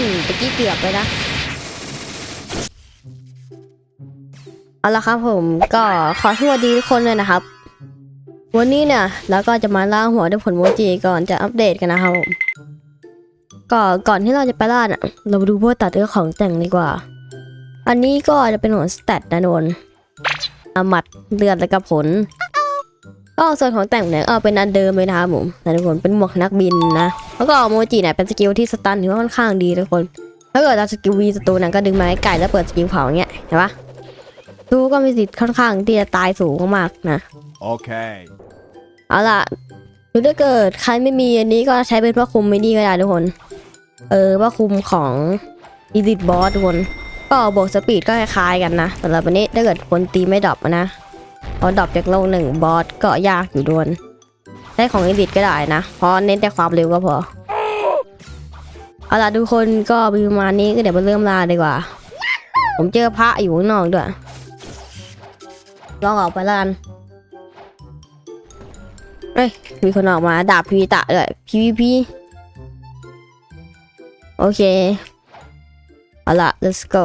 อืมตะกี้เกือบไปนะเอาละครับผมก็ขอสวัสดีทุกคนเลยนะครับ วันนี้เนี่ยแล้วก็จะมาล่าหัวด้วยผลโมจิก่อนจะอัปเดตกันนะครับผมก็ก่อนที่เราจะไปล่าน่ะเราดูพวกตัดเรื่อของแต่งดีกว่า อันนี้ก็จะเป็นหัวสแตทนะนนอามัดเลือดและกระผล ก็ส่วนของแต่งเนี่ยก็เป็นอันเดิมเลยนะครับผมแต่ทุกคนเป็นหมวกนักบินนะ แล้วก็โมจิเนี่ยเป็นสกิลที่สตันถือว่าค่อนข้างดีทุกคน ถ้าเกิดเราสกิลวีสตูนั้นก็ดึงไม้ไก่แล้วเปิดสกิลเผาอย่างเงี้ยเห็นปะดูก็มีสิทธิ์ค่อนข้างที่จะตายสูงมากๆนะ Okay. เอาล่ะหรือถ้าเกิดใครไม่มีอันนี้ก็ใช้เป็นผ้าคลุมไม่ดีก็ได้ทุกคน เออผ้าคลุมของอีดิทบอสทุกคน ก็บวกสปีดก็คล้ายๆกันนะสำหรับวันนี้ถ้าเกิดคนตีไม่ดรอปอะนะพอดรอปจากโลกหนึ่งบอสก็ยากอยู่ดวนใช้ของอีดิทก็ได้นะ เพราะเน้นแต่ความเร็วก็พอ เอาล่ะทุกคนก็ประมาณนี้ก็เดี๋ยวมาเริ่มลาดีกว่า ผมเจอพระอยู่ข้างนอกด้วย ลองออกไปแล้วกันเอ้ย มีคนออกมาดาบพีตะด้วย PVP โอเค เอาล่ะ let's go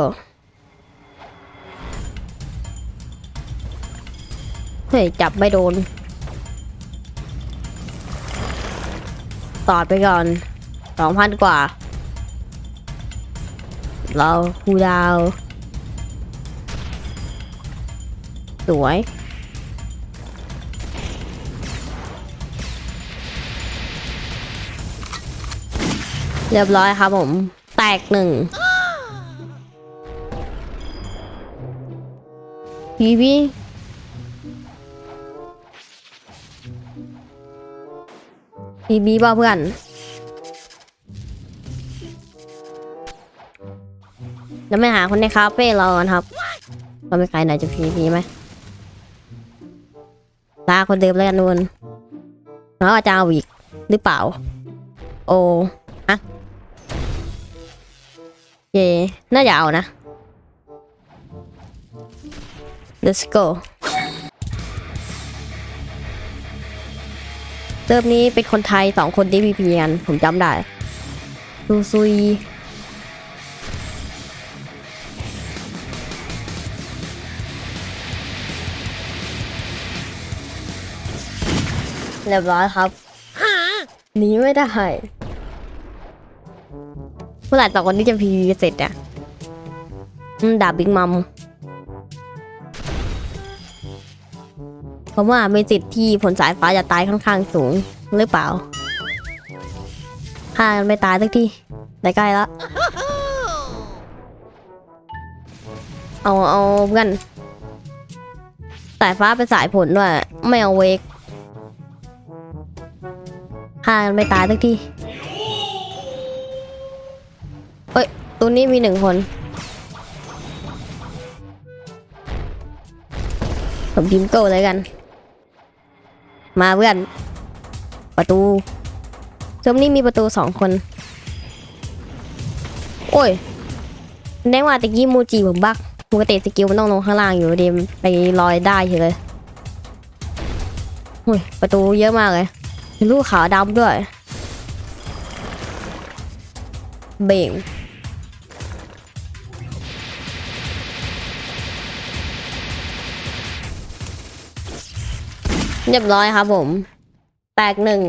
เฮ้ย จับไม่โดน ตอดไปก่อนสองพันกว่า เราคูดาว สวย เรียบร้อยครับผม แตกหนึ่งพี่พี่ พี่บีป่เพื่อนจะไม่หาคนในคาเฟ่เรากันครับ เราไม่ใครไหนจะพีพีไหมลาคนเดิมแล้วกันนูนแล้วอาจจะเอาอีกหรือเปล่า โอเย่น่าจะเอานะ let's go เติมนี้เป็นคนไทยสองคนที่พีพีกันผมจำได้ซูซุยเรียบร้อยครับหนีไม่ได้เมื่อไหร่ต่อคนที่จะพีเสร็จอะดาบบิ๊กมัม เพราะว่ามีสิทธิ์ที่ผลสายฟ้าจะตายค่อนข้างสูงหรือเปล่าฆ่ากันไม่ตายสักทีได้ใกล้แล้ว เอาเอากันสายฟ้าเป็นสายผลด้วย ไม่เอาเวกฆ่ากันไม่ตายสักทีเฮ้ย ตัวนี้มีหนึ่งคนผมพิมโก้เลยกัน มาเพื่อน ประตูเซิร์ฟนี้มีประตูสองคน โอ้ยแน่ว่าตะกี้มูจิผมบักปกติสกิลมันต้องลงข้างล่างอยู่ดีมไปลอยได้เฉยเลยโอ้ยประตูเยอะมากเลยลูกขาวดำด้วย เบ่ง เรียบร้อยครับผม แตกหนึ่ง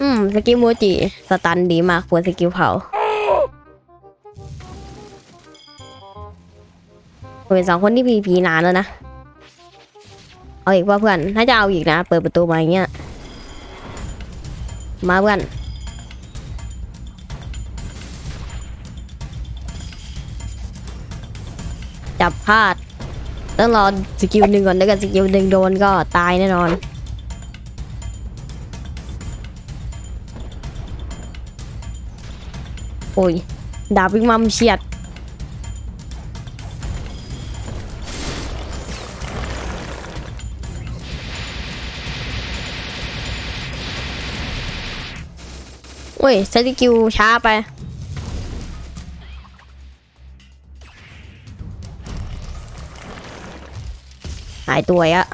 อืม สกิลโมจิ สตันดีมากควรสกิลเผาเป็นสองคนที่พีพีนานแล้วนะ เอาอีกว่าเพื่อน ถ้าจะเอาอีกนะ เปิดประตูมาอย่างเงี้ย มาเพื่อนจับพลาด ต้องรอสกิลหนึ่งก่อนถ้าเกิดสกิลหนึ่งโดนก็ตายแน่นอน โอ้ย ดาบวิกมัมเฉียด โอ้ยใช้สกิลช้าไปายตัวอะ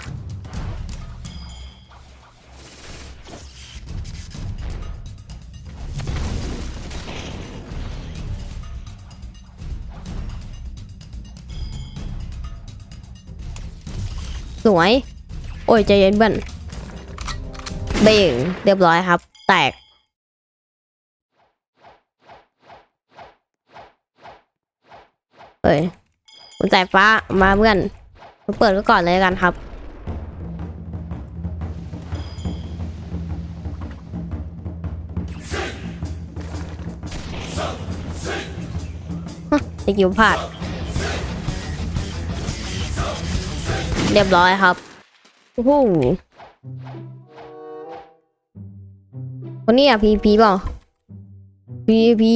สวย โอ้ยใจเย็นเบิ้นเบ่งเรียบร้อยครับ แตกเฮ้ยคุณแตกฟ้ามาเพื่อน มาเปิดก็ก่อนเลยละกันครับฮะสกิลพลาด เรียบร้อยครับโอ้โหคนนี้อะพีพีเปล่าพีพี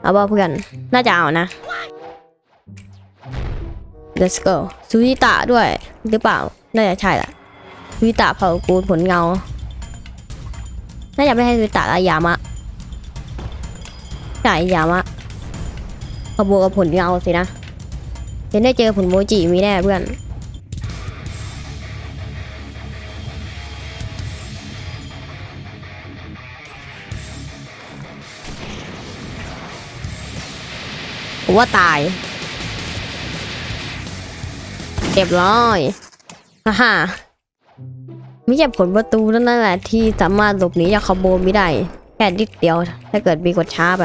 เอาบ่าเพื่อน น่าจะเอานะ let's go ซูจิตะด้วยหรือเปล่า น่าจะใช่แหละซูจิตะเผากูลผลเงา น่าจะไม่ใช่ซูจิตะละยามะใช่ยามะขบวกกับผลเงาสินะเดี๋ยวได้เจอผลโมจิมีแน่เพื่อนผมว่าตาย เรียบร้อยฮ่าฮ่าไม่ใช่ผลประตูนั่นแหละที่สามารถหลบหนีจากคอมโบไม่ได้แค่นิดเดียว ถ้าเกิดมีกดช้าไป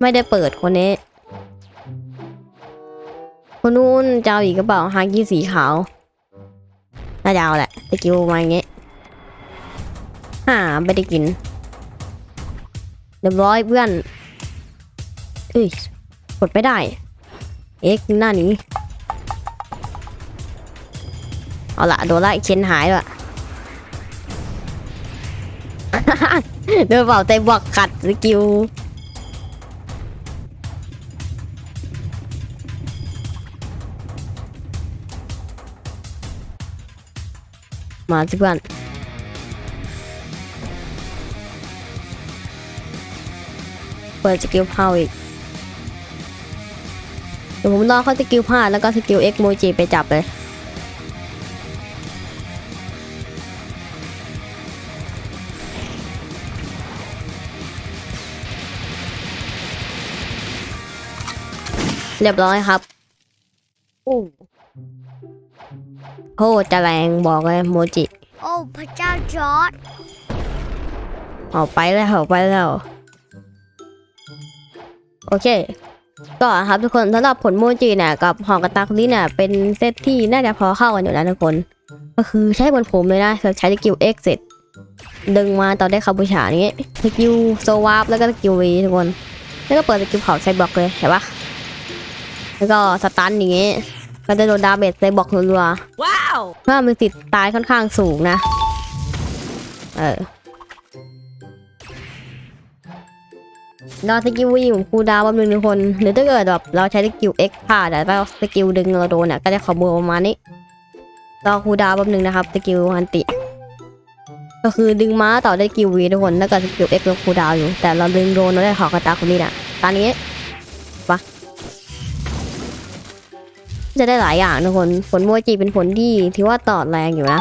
ไม่ได้เปิดคนนี้ คนนู้นจะเอาอีกกระเป๋าฮากี้สีขาวน่าจะเอาแหละสกิลมาอย่างเงี้ยฮ่าไม่ได้กินเรียบร้อยเพื่อนเอ้ยกดไม่ได้ เอ็กหน้านี้ เอาละโดนไล่เชนหายละเดินเปล่าใจบวกขัดสกิลมาสิเพื่อนเปิดสกิลพาอีกเดี๋ยวผมรอเขาสกิลพลาดแล้วก็สกิลเอ็กโมจิไปจับเลย เรียบร้อยครับอู้โคตรจะแรงบอกเลยโมจิ โอ้พระเจ้าจอร์ดออกไปแล้วออกไปแล้ว โอเค ก็ครับทุกคนสำหรับผลโมจิเนี่ยกับหอกระตักนี้เนี่ยเป็นเซตที่น่าจะพอเข้ากันอยู่แล้วทุกคน ก็คือใช้บนผมเลยนะคือใช้สกิล X เสร็จดึงมาตอนได้คาบูชานี้สกิลโซวาร์ปแล้วก็สกิลวีทุกคน แล้วก็เปิดสกิลเผาไซบล็อกเลยเห็นปะ แล้วก็สตันอย่างงี้ ก็จะโดนดาเมจไซบล็อกรัวๆว้าวว่ามันติดตายค่อนข้างสูงนะ เออรอสกิลวีของครูดาวแป๊บนึงทุกคน หรือถ้าเกิดแบบเราใช้สกิล X พลาดแต่เราสกิลดึงเราโดนอะก็จะขอโบประมาณนี้รอครูดาวแป๊บนึงนะครับสกิลอันติ ก็คือดึงม้าต่อได้สกิลวีทุกคนแล้วก็สกิล X เราครูดาวอยู่ แต่เราดึงโดนเราได้ขอกระตาคนนี้น่ะตอนนี้ จะได้หลายอย่างทุกคนผลโมจิเป็นผลที่ถือว่าตอดแรงอยู่นะ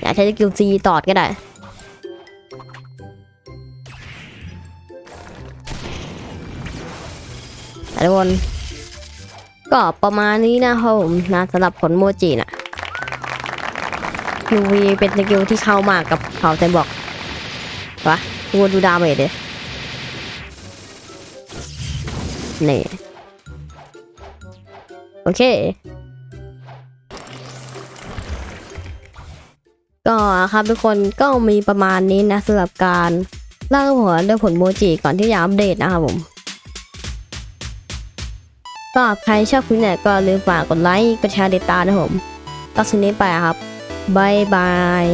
อยากใช้สกิลซีตอดก็ได้แต่ทุกคนก็ประมาณนี้นะครับผมนะสำหรับผลโมจิน่ะยูวีเป็นสกิลที่เข้ามากกับเผาใจบอกวะดูดูดาเมจเลยนี่ อเค ก็ครับทุกคนก็มีประมาณนี้นะสำหรับการล่างหัวด้วยผลโมจิก่อนที่จะอัปเดตนะครับผมก็ใครชอบคลิปเนี่ยก็ลืมฝากกดไลค์กดแชร์ติดตามนะครับผมก็สุดนี้ไปครับบายบาย